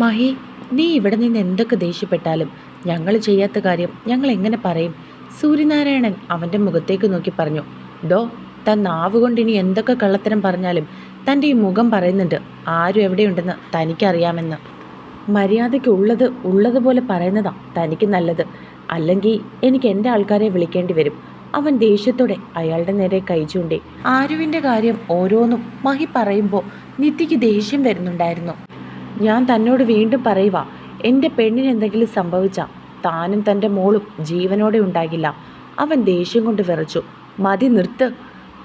മഹി നീ ഇവിടെ നിന്ന് എന്തൊക്കെ ദേഷ്യപ്പെട്ടാലും ഞങ്ങൾ ചെയ്യാത്ത കാര്യം ഞങ്ങൾ എങ്ങനെ പറയും? സൂര്യനാരായണൻ അവന്റെ മുഖത്തേക്ക് നോക്കി പറഞ്ഞു ഡോ താൻ നാവ് കൊണ്ട് ഇനി എന്തൊക്കെ കള്ളത്തരം പറഞ്ഞാലും തന്റെ ഈ മുഖം പറയുന്നുണ്ട്. ആരും എവിടെയുണ്ടെന്ന് തനിക്കറിയാമെന്ന്. മര്യാദയ്ക്ക് ഉള്ളത് ഉള്ളതുപോലെ പറയുന്നതാ തനിക്ക് നല്ലത്. അല്ലെങ്കിൽ എനിക്ക് എന്റെ ആൾക്കാരെ വിളിക്കേണ്ടി വരും. അവൻ ദേഷ്യത്തോടെ അയാളുടെ നേരെ കൈ ചൂണ്ടി ആരുവിന്റെ കാര്യം ഓരോന്നും മഹി പറയുമ്പോൾ നിത്യയ്ക്ക് ദേഷ്യം വരുന്നുണ്ടായിരുന്നു. ഞാൻ തന്നോട് വീണ്ടും പറയുക എന്റെ പെണ്ണിന് എന്തെങ്കിലും സംഭവിച്ചാൽ താനും തന്റെ മോളും ജീവനോടെ ഉണ്ടാകില്ല. അവൻ ദേഷ്യം കൊണ്ട് വിറച്ചു. മതി നിർത്ത്.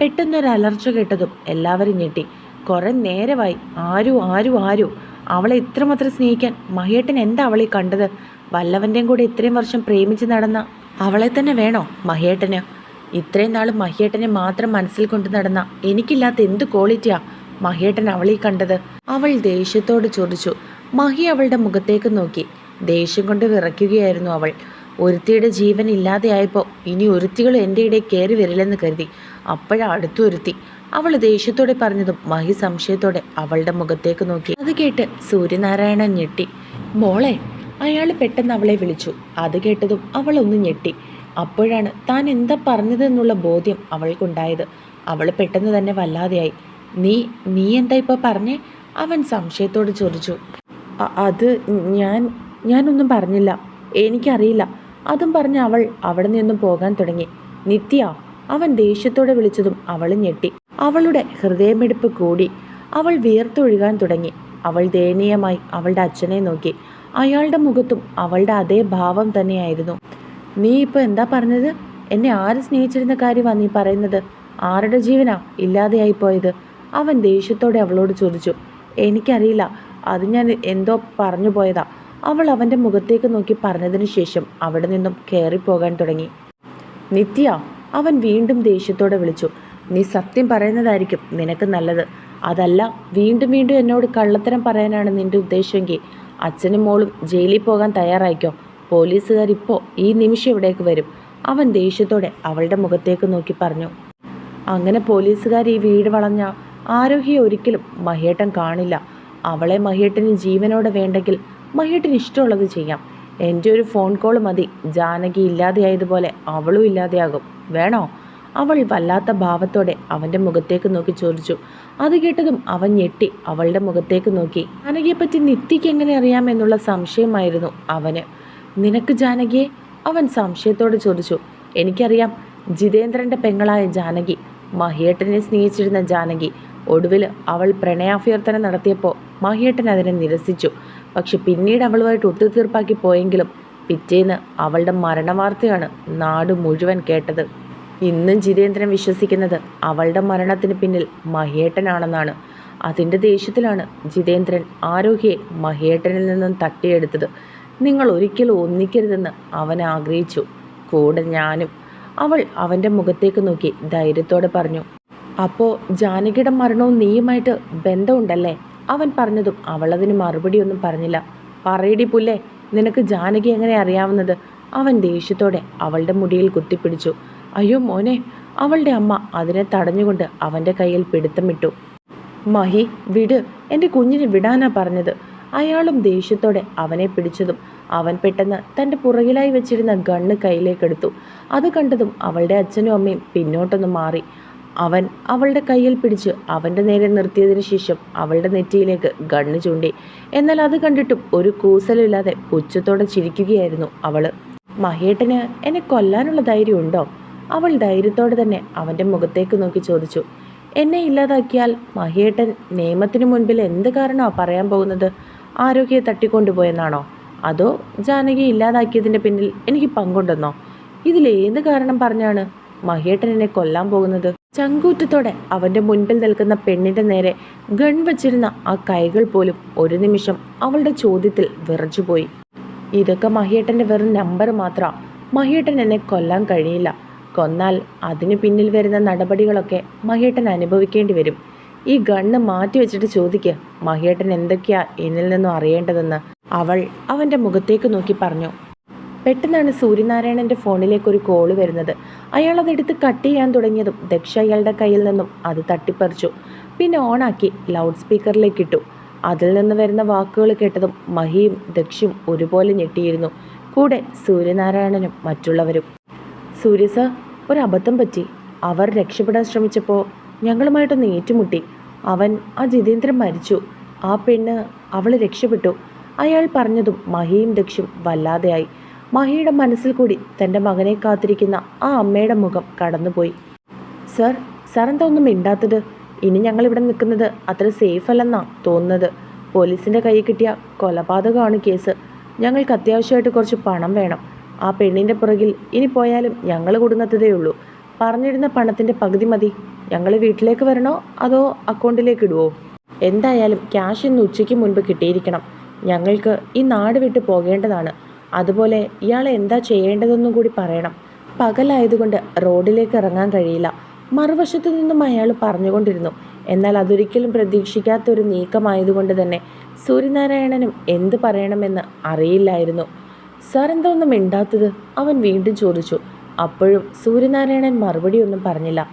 പെട്ടെന്നൊരു അലർച്ച കേട്ടതും എല്ലാവരും ഞെട്ടി. കുറെ നേരമായി. ആരു ആരു ആരു. അവളെ ഇത്രമാത്രം സ്നേഹിക്കാൻ മഹേട്ടൻ എന്താ അവളെ കണ്ടത്? വല്ലവന്റെയും കൂടെ ഇത്രയും വർഷം പ്രേമിച്ച് നടന്ന അവളെ തന്നെ വേണോ മഹേട്ടന്? ഇത്രയും നാൾ മഹേട്ടനെ മാത്രം മനസ്സിൽ കൊണ്ട് നടന്ന എനിക്കില്ലാത്ത എന്ത് ക്വാളിറ്റിയാ മഹേട്ടൻ അവളെ കണ്ടത് അവൾ ദേഷ്യത്തോട് ചോദിച്ചു. മഹി അവളുടെ മുഖത്തേക്ക് നോക്കി. ദേഷ്യം കൊണ്ട് വിറയ്ക്കുകയായിരുന്നു അവൾ. ഒരുത്തിയുടെ ജീവൻ ഇല്ലാതെയായപ്പോൾ ഇനി ഒരുത്തികൾ എന്റെ ഇടയിൽ കയറി വരില്ലെന്ന് കരുതി. അപ്പോഴാ അടുത്തൊരുത്തി അവൾ ദേഷ്യത്തോടെ പറഞ്ഞതും മഹി സംശയത്തോടെ അവളുടെ മുഖത്തേക്ക് നോക്കി. അത് കേട്ട് സൂര്യനാരായണൻ ഞെട്ടി. മോളെ അയാൾ പെട്ടെന്ന് അവളെ വിളിച്ചു. അത് കേട്ടതും അവൾ ഒന്ന് ഞെട്ടി. അപ്പോഴാണ് താൻ എന്താ പറഞ്ഞതെന്നുള്ള ബോധ്യം അവൾക്കുണ്ടായത്. അവൾ പെട്ടെന്ന് തന്നെ വല്ലാതെയായി. നീ നീ എന്താ ഇപ്പോൾ പറഞ്ഞേ? അവൻ സംശയത്തോട് ചോദിച്ചു. അത് ഞാൻ ഞാനൊന്നും പറഞ്ഞില്ല. എനിക്കറിയില്ല. അതും പറഞ്ഞ് അവൾ അവിടെ നിന്നും പോകാൻ തുടങ്ങി. നിത്യ അവൻ ദേഷ്യത്തോടെ വിളിച്ചതും അവൾ ഞെട്ടി. അവളുടെ ഹൃദയമെടുപ്പ് കൂടി. അവൾ വിയർത്തൊഴുകാൻ തുടങ്ങി. അവൾ ദയനീയമായി അവളുടെ അച്ഛനെ നോക്കി. അയാളുടെ മുഖത്തും അവളുടെ അതേ ഭാവം തന്നെയായിരുന്നു. നീ ഇപ്പോൾ എന്താ പറഞ്ഞത്? എന്നെ ആര് സ്നേഹിച്ചിരുന്ന കാര്യമാണ് നീ പറയുന്നത്? ആരുടെ ജീവനാ ഇല്ലാതെയായി പോയത്? അവൻ ദേഷ്യത്തോടെ അവളോട് ചോദിച്ചു എനിക്കറിയില്ല അത് ഞാൻ എന്തോ പറഞ്ഞു പോയതാ. അവൾ അവന്റെ മുഖത്തേക്ക് നോക്കി പറഞ്ഞതിന് ശേഷം അവിടെ നിന്നും കയറിപ്പോകാൻ തുടങ്ങി. നിത്യ അവൻ വീണ്ടും ദേഷ്യത്തോടെ വിളിച്ചു നീ സത്യം പറയുന്നതായിരിക്കും നിനക്ക് നല്ലത്. അതല്ല വീണ്ടും വീണ്ടും എന്നോട് കള്ളത്തരം പറയാനാണ് നിന്റെ ഉദ്ദേശമെങ്കിൽ അച്ഛനും മോളും ജയിലിൽ പോകാൻ തയ്യാറായിക്കോ? പോലീസുകാർ ഇപ്പോൾ ഈ നിമിഷം ഇവിടേക്ക് വരും. അവൻ ദേഷ്യത്തോടെ അവളുടെ മുഖത്തേക്ക് നോക്കി പറഞ്ഞു അങ്ങനെ പോലീസുകാർ ഈ വീട് വളഞ്ഞ ആരോഗ്യ ഒരിക്കലും മഹേട്ടൻ കാണില്ല. അവളെ മഹേട്ടന് ജീവനോടെ വേണ്ടെങ്കിൽ മഹേട്ടന് ഇഷ്ടമുള്ളത് ചെയ്യാം. എന്റെ ഒരു ഫോൺ കോൾ മതി. ജാനകി ഇല്ലാതെയായതുപോലെ അവളും ഇല്ലാതെയാകും. വേണോ? അവൾ വല്ലാത്ത ഭാവത്തോടെ അവന്റെ മുഖത്തേക്ക് നോക്കി ചോദിച്ചു. അത് കേട്ടതും അവൻ ഞെട്ടി അവളുടെ മുഖത്തേക്ക് നോക്കി. ജാനകിയെപ്പറ്റി നിത്യയ്ക്ക് എങ്ങനെ അറിയാമെന്നുള്ള സംശയമായിരുന്നു അവന്. നിനക്ക് ജാനകിയെ? അവൻ സംശയത്തോടെ ചോദിച്ചു. എനിക്കറിയാം ജിതേന്ദ്രന്റെ പെങ്ങളായ ജാനകി മഹിയേട്ടനെ സ്നേഹിച്ചിരുന്ന ജാനകി ഒടുവിൽ അവൾ പ്രണയാഭ്യർത്ഥന നടത്തിയപ്പോൾ മാഹിയേട്ടൻ അതിനെ നിരസിച്ചു. പക്ഷെ പിന്നീട് അവളുമായിട്ട് ഒത്തുതീർപ്പാക്കി പോയെങ്കിലും പിറ്റേന്ന് അവളുടെ മരണവാർത്തയാണ് നാട് മുഴുവൻ കേട്ടത്. ഇന്നും ജിതേന്ദ്രൻ വിശ്വസിക്കുന്നത് അവളുടെ മരണത്തിന് പിന്നിൽ മഹേട്ടനാണെന്നാണ് അതിന്റെ ദേഷ്യത്തിലാണ് ജിതേന്ദ്രൻ ആരോഗ്യയെ മഹേട്ടനിൽ നിന്നും തട്ടിയെടുത്തത്. നിങ്ങൾ ഒരിക്കലും ഒന്നിക്കരുതെന്ന് അവൻ ആഗ്രഹിച്ചു. കൂടെ ഞാനും. അവൾ അവന്റെ മുഖത്തേക്ക് നോക്കി ധൈര്യത്തോടെ പറഞ്ഞു അപ്പോൾ ജാനകിയുടെ മരണവും നീയുമായിട്ട് ബന്ധമുണ്ടല്ലേ? അവൻ പറഞ്ഞതും അവളതിന് മറുപടിയൊന്നും പറഞ്ഞില്ല. പറയടി പുല്ലേ നിനക്ക് ജാനകി എങ്ങനെ അറിയാവുന്നത്? അവൻ ദേഷ്യത്തോടെ അവളുടെ മുടിയിൽ കുത്തിപ്പിടിച്ചു. അയ്യോ മോനെ അവളുടെ അമ്മ അതിനെ തടഞ്ഞുകൊണ്ട് അവന്റെ കയ്യിൽ പിടുത്തമിട്ടു. മഹി വിട് എന്റെ കുഞ്ഞിനെ വിടാനാ പറഞ്ഞത്. അയാളും ദേഷ്യത്തോടെ അവനെ പിടിച്ചതും അവൻ പെട്ടെന്ന് തന്റെ പുറകിലായി വെച്ചിരുന്ന ഗണ്ണ് കയ്യിലേക്കെടുത്തു. അത് കണ്ടതും അവളുടെ അച്ഛനും അമ്മയും പിന്നോട്ടൊന്ന് മാറി. അവൻ അവളുടെ കയ്യിൽ പിടിച്ച് അവന്റെ നേരെ നിർത്തിയതിനു ശേഷം അവളുടെ നെറ്റിയിലേക്ക് ഗണ്ണ് ചൂണ്ടി. എന്നാൽ അത് കണ്ടിട്ടും ഒരു കൂസലില്ലാതെ പുച്ഛത്തോടെ ചിരിക്കുകയായിരുന്നു അവൾ മഹേട്ടന് എന്നെ കൊല്ലാനുള്ള ധൈര്യമുണ്ടോ അവൾ ധൈര്യത്തോടെ തന്നെ അവന്റെ മുഖത്തേക്ക് നോക്കി ചോദിച്ചു. എന്നെ ഇല്ലാതാക്കിയാൽ മഹേട്ടൻ നിയമത്തിന് മുൻപിൽ എന്ത് കാരണമാണ് പറയാൻ പോകുന്നത്? ആരോഗ്യയെ തട്ടിക്കൊണ്ടുപോയെന്നാണോ? അതോ ജാനകി ഇല്ലാതാക്കിയതിന്റെ പിന്നിൽ എനിക്ക് പങ്കുണ്ടെന്നോ? ഇതിലേത് കാരണം പറഞ്ഞാണ് മഹേട്ടൻ എന്നെ കൊല്ലാൻ പോകുന്നത്? ചങ്കൂറ്റത്തോടെ അവന്റെ മുൻപിൽ നിൽക്കുന്ന പെണ്ണിന്റെ നേരെ ഗൺ വച്ചിരുന്ന ആ കൈകൾ പോലും ഒരു നിമിഷം അവളുടെ ചോദ്യത്തിൽ വിറച്ചുപോയി ഇതൊക്കെ മഹിയേട്ടന്റെ വെറും നമ്പർ മാത്രം. മഹിയേട്ടൻ എന്നെ കൊല്ലാൻ കഴിയില്ല. കൊന്നാൽ അതിന് പിന്നിൽ വരുന്ന നടപടികളൊക്കെ മഹിയേട്ടൻ അനുഭവിക്കേണ്ടി വരും. ഈ ഗണ്ണ് മാറ്റി വെച്ചിട്ട് ചോദിക്കുക മഹിയേട്ടൻ എന്തൊക്കെയാ എന്നിൽ നിന്നും അറിയേണ്ടതെന്ന്. അവൾ അവന്റെ മുഖത്തേക്ക് നോക്കി പറഞ്ഞു പെട്ടെന്നാണ് സൂര്യനാരായണന്റെ ഫോണിലേക്ക് ഒരു കോൾ വരുന്നത്. അയാൾ അതെടുത്ത് കട്ട് ചെയ്യാൻ തുടങ്ങിയതും ദക്ഷ അയാളുടെ കയ്യിൽ നിന്നും അത് തട്ടിപ്പറിച്ചു. പിന്നെ ഓണാക്കി ലൗഡ് സ്പീക്കറിലേക്ക് ഇട്ടു. അതിൽ നിന്ന് വരുന്ന വാക്കുകൾ കേട്ടതും മഹിയും ദക്ഷും ഒരുപോലെ ഞെട്ടിയിരുന്നു. കൂടെ സൂര്യനാരായണനും മറ്റുള്ളവരും. സൂര്യ സർ ഒരു അബദ്ധം പറ്റി. അവർ രക്ഷപ്പെടാൻ ശ്രമിച്ചപ്പോൾ ഞങ്ങളുമായിട്ടൊന്ന് ഏറ്റുമുട്ടി. അവൻ ആ ജിതേന്ദ്രൻ മരിച്ചു. ആ പെണ്ണ് അവൾ രക്ഷപ്പെട്ടു. അയാൾ പറഞ്ഞതും മഹിയും ദക്ഷും വല്ലാതെയായി. മഹിയുടെ മനസ്സിൽ കൂടി തന്റെ മകനെ കാത്തിരിക്കുന്ന ആ അമ്മയുടെ മുഖം കടന്നുപോയി. സർ സാർ എന്താ മിണ്ടാത്തത്? ഇനി ഞങ്ങൾ ഇവിടെ നിൽക്കുന്നത് അത്ര സേഫ് അല്ലെന്നാ തോന്നുന്നത്. പോലീസിന്റെ കയ്യിൽ കിട്ടിയ കൊലപാതകമാണ് കേസ്. ഞങ്ങൾക്ക് അത്യാവശ്യമായിട്ട് കുറച്ച് പണം വേണം. ആ പെണ്ണിന്റെ പുറകിൽ ഇനി പോയാലും ഞങ്ങൾ കുടുങ്ങത്തതേ ഉള്ളൂ. പറഞ്ഞിരുന്ന പണത്തിന്റെ പകുതി മതി. ഞങ്ങൾ വീട്ടിലേക്ക് വരണോ അതോ അക്കൗണ്ടിലേക്ക് ഇടുവോ? എന്തായാലും ക്യാഷ് ഇന്ന് ഉച്ചയ്ക്ക് മുൻപ് കിട്ടിയിരിക്കണം. ഞങ്ങൾക്ക് ഈ നാട് വിട്ട് പോകേണ്ടതാണ്. അതുപോലെ ഇയാൾ എന്താ ചെയ്യേണ്ടതെന്നും കൂടി പറയണം. പകലായതുകൊണ്ട് റോഡിലേക്ക് ഇറങ്ങാൻ കഴിയില്ല. മറുവശത്തു നിന്നും അയാൾ പറഞ്ഞുകൊണ്ടിരുന്നു. എന്നാൽ അതൊരിക്കലും പ്രതീക്ഷിക്കാത്ത ഒരു നീക്കമായതുകൊണ്ട് തന്നെ സൂര്യനാരായണനും എന്ത് പറയണമെന്ന് അറിയില്ലായിരുന്നു. സാർ എന്താ ഒന്നും മിണ്ടാത്തത്? അവൻ വീണ്ടും ചോദിച്ചു. അപ്പോഴും സൂര്യനാരായണൻ മറുപടി ഒന്നും പറഞ്ഞില്ല.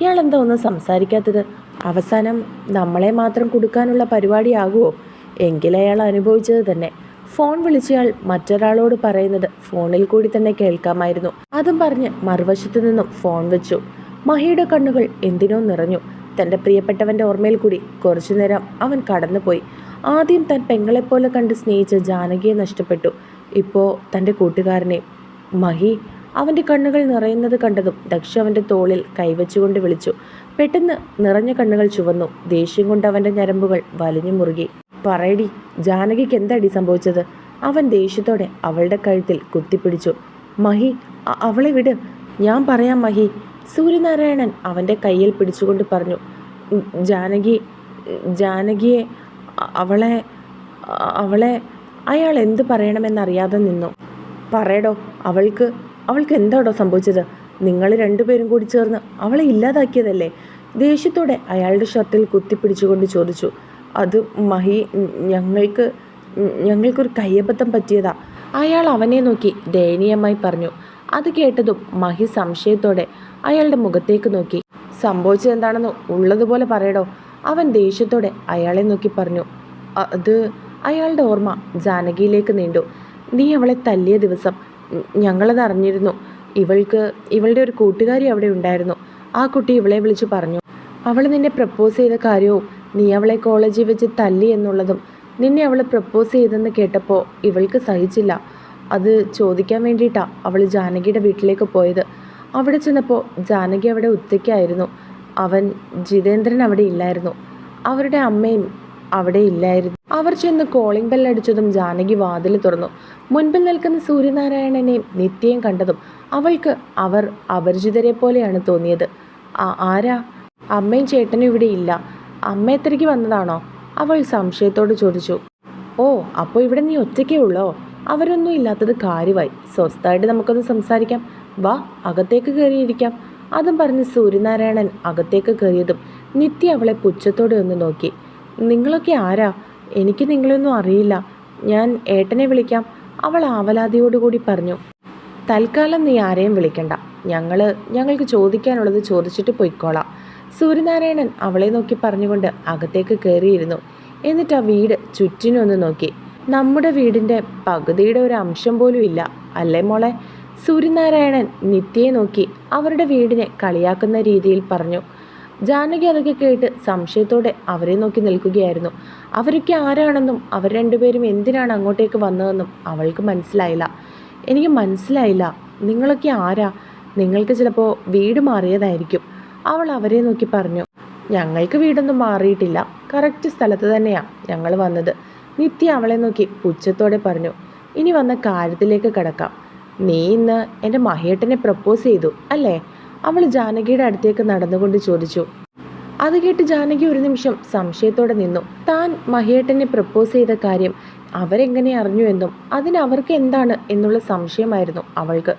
ഇയാൾ എന്താ ഒന്നും സംസാരിക്കാത്തത്? അവസാനം നമ്മളെ മാത്രം കൊടുക്കാനുള്ള പരിപാടിയാകുമോ എങ്കിലയാൾ അനുഭവിച്ചത് തന്നെ. ഫോൺ വിളിച്ചയാൾ മറ്റൊരാളോട് പറയുന്നത് ഫോണിൽ കൂടി തന്നെ കേൾക്കാമായിരുന്നു. അതും പറഞ്ഞ് മറുവശത്തു നിന്നും ഫോൺ വെച്ചു. മഹിയുടെ കണ്ണുകൾ എന്തിനോ നിറഞ്ഞു. തന്റെ പ്രിയപ്പെട്ടവന്റെ ഓർമ്മയിൽ കൂടി കുറച്ചു നേരം അവൻ കടന്നുപോയി. ആദ്യം താൻ പെങ്ങളെപ്പോലെ കണ്ട് സ്നേഹിച്ച ജാനകിയെ നഷ്ടപ്പെട്ടു. ഇപ്പോൾ തന്റെ കൂട്ടുകാരനെ. മഹി അവന്റെ കണ്ണുകൾ നിറയുന്നത് കണ്ടതും ദക്ഷ അവന്റെ തോളിൽ കൈവച്ചുകൊണ്ട് വിളിച്ചു. പെട്ടെന്ന് നിറഞ്ഞ കണ്ണുകൾ ചുവന്നു. ദേഷ്യം കൊണ്ട് അവന്റെ ഞരമ്പുകൾ വലിഞ്ഞു മുറുകി. പറയടി ജാനകിക്ക് എന്താടി സംഭവിച്ചത്? അവൻ ദേഷ്യത്തോടെ അവളുടെ കഴുത്തിൽ കുത്തിപ്പിടിച്ചു. മഹി അവളെ വിട്. ഞാൻ പറയാം മഹി. സൂര്യനാരായണൻ അവന്റെ കയ്യിൽ പിടിച്ചുകൊണ്ട് പറഞ്ഞു ജാനകി ജാനകിയെ അവളെ അവളെ അയാൾ എന്ത് പറയണമെന്നറിയാതെ നിന്നു. പറയടോ അവൾക്ക് അവൾക്ക് എന്താടോ സംഭവിച്ചത്? നിങ്ങൾ രണ്ടുപേരും കൂടി ചേർന്ന് അവളെ ഇല്ലാതാക്കിയതല്ലേ? ദേഷ്യത്തോടെ അയാളുടെ ഷർട്ടിൽ കുത്തിപ്പിടിച്ചുകൊണ്ട് ചോദിച്ചു അത് മഹി ഞങ്ങൾക്ക് ഞങ്ങൾക്കൊരു കയ്യബദ്ധം പറ്റിയതാ. അയാൾ അവനെ നോക്കി ദയനീയമായി പറഞ്ഞു. അത് കേട്ടതും മഹി സംശയത്തോടെ അയാളുടെ മുഖത്തേക്ക് നോക്കി. സംഭവിച്ചത് എന്താണെന്ന് ഉള്ളതുപോലെ പറയടോ. അവൻ ദേഷ്യത്തോടെ അയാളെ നോക്കി പറഞ്ഞു. അത് അയാളുടെ ഓർമ്മ ജാനകിയിലേക്ക് നീണ്ടു. നീ അവളെ തല്ലിയ ദിവസം ഞങ്ങളത് അറിഞ്ഞിരുന്നു. ഇവൾക്ക് ഇവളുടെ ഒരു കൂട്ടുകാരി അവിടെ ഉണ്ടായിരുന്നു. ആ കുട്ടി ഇവളെ വിളിച്ചു പറഞ്ഞു. അവൾ നിന്നെ പ്രപ്പോസ് ചെയ്ത കാര്യവും നീ അവളെ കോളേജിൽ വെച്ച് തല്ലി എന്നുള്ളതും നിന്നെ അവൾ പ്രപ്പോസ് ചെയ്തെന്ന് കേട്ടപ്പോൾ ഇവൾക്ക് സഹിച്ചില്ല. അത് ചോദിക്കാൻ വേണ്ടിയിട്ടാണ് അവൾ ജാനകിയുടെ വീട്ടിലേക്ക് പോയത്. അവിടെ ചെന്നപ്പോൾ ജാനകി അവിടെ ഉച്ചയ്ക്കായിരുന്നു അവൻ ജിതേന്ദ്രൻ അവിടെ ഇല്ലായിരുന്നു. അവരുടെ അമ്മയും അവിടെ ഇല്ലായിരുന്നു. അവർ ചെന്ന് കോളിംഗ് ബെൽ അടിച്ചതും ജാനകി വാതിൽ തുറന്നു. മുൻപിൽ നിൽക്കുന്ന സൂര്യനാരായണനെയും നിത്യയും കണ്ടതും അവൾക്ക് അവർ അപരിചിതരെ പോലെയാണ് തോന്നിയത്. "ആ- ആരാ? അമ്മയും ചേട്ടനും ഇവിടെ ഇല്ല. അമ്മ എത്രയ്ക്ക് വന്നതാണോ? അവൾ സംശയത്തോട് ചോദിച്ചു. ഓ അപ്പോൾ ഇവിടെ നീ ഒറ്റയ്ക്കേ ഉള്ളോ? അവരൊന്നും ഇല്ലാത്തത് കാര്യമായി. സ്വസ്ഥമായിട്ട് നമുക്കൊന്ന് സംസാരിക്കാം. വാ അകത്തേക്ക് കയറിയിരിക്കാം. അതും പറഞ്ഞ് സൂര്യനാരായണൻ അകത്തേക്ക് കയറിയതും നിത്യ അവളെ പുച്ഛത്തോടെ ഒന്ന് നോക്കി. നിങ്ങളൊക്കെ ആരാ? എനിക്ക് നിങ്ങളൊന്നും അറിയില്ല. ഞാൻ ഏട്ടനെ വിളിക്കാം. അവൾ ആവലാതിയോടുകൂടി പറഞ്ഞു. തൽക്കാലം നീ ആരെയും വിളിക്കണ്ട. ഞങ്ങൾ ഞങ്ങൾക്ക് ചോദിക്കാനുള്ളത് ചോദിച്ചിട്ട് പൊയ്ക്കോളാം. സൂര്യനാരായണൻ അവളെ നോക്കി പറഞ്ഞുകൊണ്ട് അകത്തേക്ക് കയറിയിരുന്നു എന്നിട്ട് ആ വീട് ചുറ്റിനൊന്ന് നോക്കി. നമ്മുടെ വീടിന്റെ പകുതിയുടെ ഒരു അംശം പോലും ഇല്ല അല്ലേ മോളെ? സൂര്യനാരായണൻ നിത്യയെ നോക്കി അവരുടെ വീടിനെ കളിയാക്കുന്ന രീതിയിൽ പറഞ്ഞു. ജാനകി അതൊക്കെ കേട്ട് സംശയത്തോടെ അവരെ നോക്കി നിൽക്കുകയായിരുന്നു. അവരൊക്കെ ആരാണെന്നും അവർ രണ്ടുപേരും എന്തിനാണ് അങ്ങോട്ടേക്ക് വന്നതെന്നും അവൾക്ക് മനസ്സിലായില്ല. എനിക്ക് മനസ്സിലായില്ല. നിങ്ങളൊക്കെ ആരാ? നിങ്ങൾക്ക് ചിലപ്പോൾ വീട് മാറിയതായിരിക്കും. അവൾ അവരെ നോക്കി പറഞ്ഞു ഞങ്ങൾക്ക് വീടൊന്നും മാറിയിട്ടില്ല. കറക്റ്റ് സ്ഥലത്ത് തന്നെയാണ് ഞങ്ങൾ വന്നത്. നിത്യ അവളെ നോക്കി പുച്ഛത്തോടെ പറഞ്ഞു ഇനി വന്ന കാര്യത്തിലേക്ക് കിടക്കാം. നീ ഇന്ന് എന്റെ മഹേട്ടനെ പ്രപ്പോസ് ചെയ്തു അല്ലേ? അവൾ ജാനകിയുടെ അടുത്തേക്ക് നടന്നുകൊണ്ട് ചോദിച്ചു. അത് കേട്ട് ജാനകി ഒരു നിമിഷം സംശയത്തോടെ നിന്നു. താൻ മഹേട്ടനെ പ്രപ്പോസ് ചെയ്ത കാര്യം അവരെങ്ങനെ അറിഞ്ഞു എന്നും അതിന് അവർക്ക് എന്താണ്? എന്നുള്ള സംശയമായിരുന്നു അവൾക്ക്.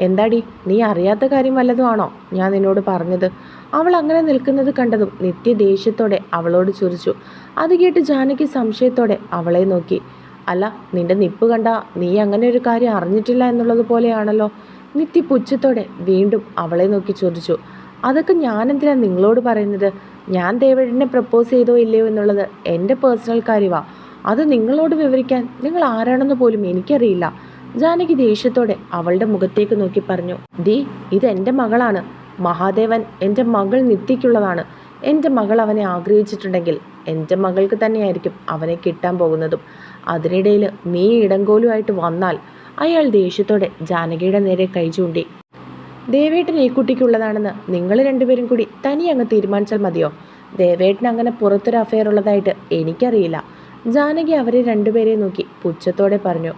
എന്താടി നീ അറിയാത്ത കാര്യം വല്ലതും ആണോ? ഞാൻ നിന്നോട് പറഞ്ഞത്. അവൾ അങ്ങനെ നിൽക്കുന്നത് കണ്ടതും നിത്യ ദേഷ്യത്തോടെ അവളോട് ചൊരിച്ചു. അത് കേട്ട് ജാനകി സംശയത്തോടെ അവളെ നോക്കി. അല്ല നിന്റെ നിപ്പ് കണ്ട നീ അങ്ങനെ ഒരു കാര്യം അറിഞ്ഞിട്ടില്ല എന്നുള്ളത് പോലെയാണല്ലോ. നിത്യ പുച്ഛത്തോടെ വീണ്ടും അവളെ നോക്കി ചൊരിച്ചു അതൊക്കെ ഞാൻ എന്തിനാ നിങ്ങളോട് പറയുന്നത്? ഞാൻ ദേവടിനെ പ്രപ്പോസ് ചെയ്തോ ഇല്ലയോ എന്നുള്ളത് എന്റെ പേഴ്സണൽ കാര്യമാണ് അത് നിങ്ങളോട് വിവരിക്കാൻ നിങ്ങൾ ആരാണെന്ന് പോലും എനിക്കറിയില്ല. ജാനകി ദേഷ്യത്തോടെ അവളുടെ മുഖത്തേക്ക് നോക്കി പറഞ്ഞു ദീ ഇത് എന്റെ മകളാണ്. മഹാദേവൻ എന്റെ മകൾ നിത്യക്കുള്ളതാണ് എന്റെ മകൾ അവനെ ആഗ്രഹിച്ചിട്ടുണ്ടെങ്കിൽ എന്റെ മകൾക്ക് തന്നെയായിരിക്കും അവനെ കിട്ടാൻ പോകുന്നതും. അതിനിടയിൽ നീ ഇടങ്കോലുമായിട്ട് വന്നാൽ അയാൾ ദേഷ്യത്തോടെ ജാനകിയുടെ നേരെ കൈ ചൂണ്ടി ദേവേട്ടൻ ഈ കുട്ടിക്കുള്ളതാണെന്ന് നിങ്ങൾ രണ്ടുപേരും കൂടി തനി അങ്ങ് തീരുമാനിച്ചാൽ മതിയോ? ദേവേട്ടൻ അങ്ങനെ പുറത്തൊരു അഫയർ ഉള്ളതായിട്ട് എനിക്കറിയില്ല. ജാനകി അവരെ രണ്ടുപേരെ നോക്കി പുച്ഛത്തോടെ പറഞ്ഞു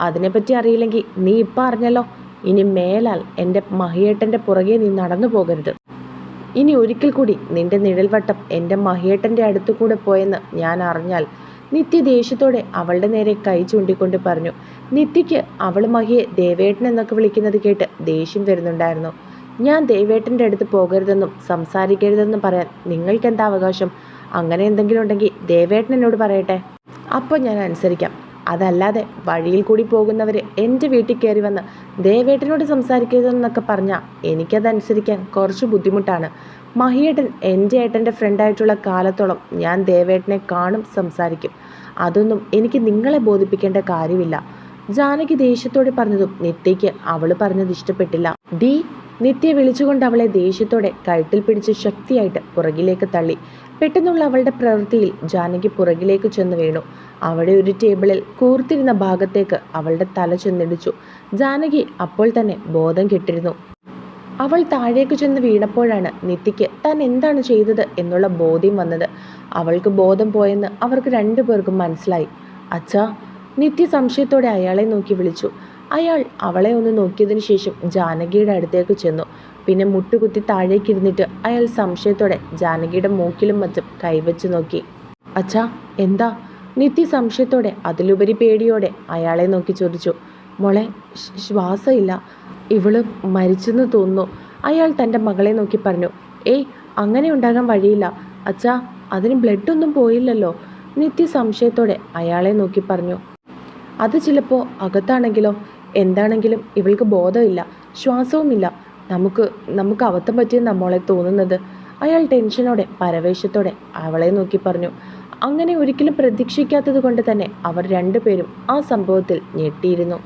അതിനെപ്പറ്റി അറിയില്ലെങ്കിൽ നീ ഇപ്പം അറിഞ്ഞല്ലോ. ഇനി മേലാൽ എന്റെ മഹിയേട്ടന്റെ പുറകെ നീ നടന്നു പോകരുത്. ഇനി ഒരിക്കൽ കൂടി നിന്റെ നിഴൽവട്ടം എന്റെ മഹിയേട്ടന്റെ അടുത്തു കൂടെ പോയെന്ന് ഞാൻ അറിഞ്ഞാൽ നിത്യ ദേഷ്യത്തോടെ അവളുടെ നേരെ കൈ ചൂണ്ടിക്കൊണ്ട് പറഞ്ഞു നിത്യയ്ക്ക് അവൾ മഹിയെ ദേവേട്ടൻ എന്നൊക്കെ വിളിക്കുന്നത് കേട്ട് ദേഷ്യം വരുന്നുണ്ടായിരുന്നു. ഞാൻ ദേവേട്ടന്റെ അടുത്ത് പോകരുതെന്നും സംസാരിക്കരുതെന്നും പറയാൻ നിങ്ങൾക്കെന്താ അവകാശം? അങ്ങനെ എന്തെങ്കിലും ഉണ്ടെങ്കിൽ ദേവേട്ടൻ എന്നോട് പറയട്ടെ. അപ്പോൾ ഞാൻ അനുസരിക്കാം. അതല്ലാതെ വഴിയിൽ കൂടി പോകുന്നവർ എന്റെ വീട്ടിൽ കയറി വന്ന് ദേവേട്ടനോട് സംസാരിക്കരുതെന്നൊക്കെ പറഞ്ഞാൽ എനിക്കതനുസരിക്കാൻ കുറച്ച് ബുദ്ധിമുട്ടാണ്. മഹിയേട്ടൻ എന്റെ ഏട്ടന്റെ ഫ്രണ്ടായിട്ടുള്ള കാലത്തോളം ഞാൻ ദേവേട്ടനെ കാണും സംസാരിക്കും. അതൊന്നും എനിക്ക് നിങ്ങളെ ബോധിപ്പിക്കേണ്ട കാര്യമില്ല. ജാനകി ദേഷ്യത്തോടെ പറഞ്ഞതും നിത്യയ്ക്ക് അവൾ പറഞ്ഞത് ഇഷ്ടപ്പെട്ടില്ല. ഡി നിത്യ വിളിച്ചുകൊണ്ട് അവളെ ദേഷ്യത്തോടെ കഴുത്തിൽ പിടിച്ച് ശക്തിയായിട്ട് പുറകിലേക്ക് തള്ളി. പെട്ടെന്നുള്ള അവളുടെ പ്രവൃത്തിയിൽ ജാനകി പുറകിലേക്ക് ചെന്ന് വീണു. അവിടെ ഒരു ടേബിളിൽ കൂർത്തിരുന്ന ഭാഗത്തേക്ക് അവളുടെ തല ചെന്നിടിച്ചു. ജാനകി അപ്പോൾ തന്നെ ബോധം കെട്ടിരുന്നു. അവൾ താഴേക്ക് ചെന്ന് വീണപ്പോഴാണ് നിത്യയ്ക്ക് താൻ എന്താണ് ചെയ്തത് എന്നുള്ള ബോധ്യം വന്നത്. അവൾക്ക് ബോധം പോയെന്ന് അവർക്ക് രണ്ടുപേർക്കും മനസ്സിലായി. അച്ഛാ നിത്യ സംശയത്തോടെ അയാളെ നോക്കി വിളിച്ചു. അയാൾ അവളെ ഒന്ന് നോക്കിയതിന് ശേഷം ജാനകിയുടെ അടുത്തേക്ക് ചെന്നു. പിന്നെ മുട്ടുകുത്തി താഴേക്കിരുന്നിട്ട് അയാൾ സംശയത്തോടെ ജാനകിയുടെ മൂക്കിലും മറ്റും കൈവച്ച് നോക്കി. അച്ഛാ എന്താ? നിത്യ സംശയത്തോടെ അതിലുപരി പേടിയോടെ അയാളെ നോക്കി ചോദിച്ചു. മോളെ ശ്വ- ശ്വാസമില്ല. ഇവൾ മരിച്ചെന്ന് തോന്നുന്നു. അയാൾ തന്റെ മകളെ നോക്കി പറഞ്ഞു. ഏയ് അങ്ങനെ ഉണ്ടാകാൻ വഴിയില്ല. അച്ഛാ അതിന് ബ്ലഡ് ഒന്നും പോയില്ലല്ലോ. നിത്യ സംശയത്തോടെ അയാളെ നോക്കി പറഞ്ഞു. അത് ചിലപ്പോൾ അകത്താണെങ്കിലോ? എന്താണെങ്കിലും ഇവൾക്ക് ബോധമില്ല ശ്വാസവുമില്ല. നമുക്ക് നമുക്ക് അബദ്ധം പറ്റിയെന്ന് നമ്മളെ തോന്നുന്നത് അയാൾ ടെൻഷനോടെ പരവേശത്തോടെ അവളെ നോക്കി പറഞ്ഞു. അങ്ങനെ ഒരിക്കലും പ്രതീക്ഷിക്കാത്തത് കൊണ്ട് തന്നെ അവർ രണ്ടുപേരും ആ സംഭവത്തിൽ ഞെട്ടിയിരുന്നു.